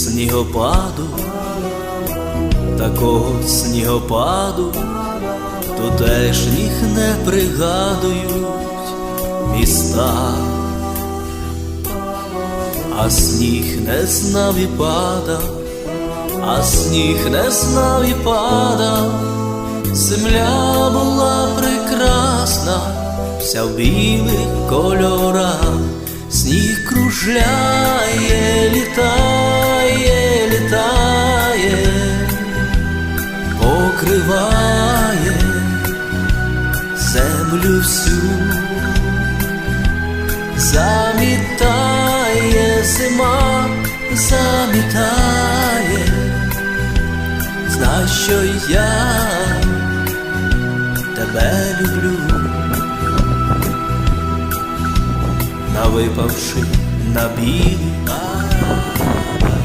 снігопаду, такого снігопаду, тутешніх не пригадують міста, а сніг не знав і падав, а сніг не знав і падав, земля була прекрасна, вся в білих кольорах, сніг кружляє, покриває землю всю, замітає зима, замітає, знай, що я тебе люблю. Навипавши на білі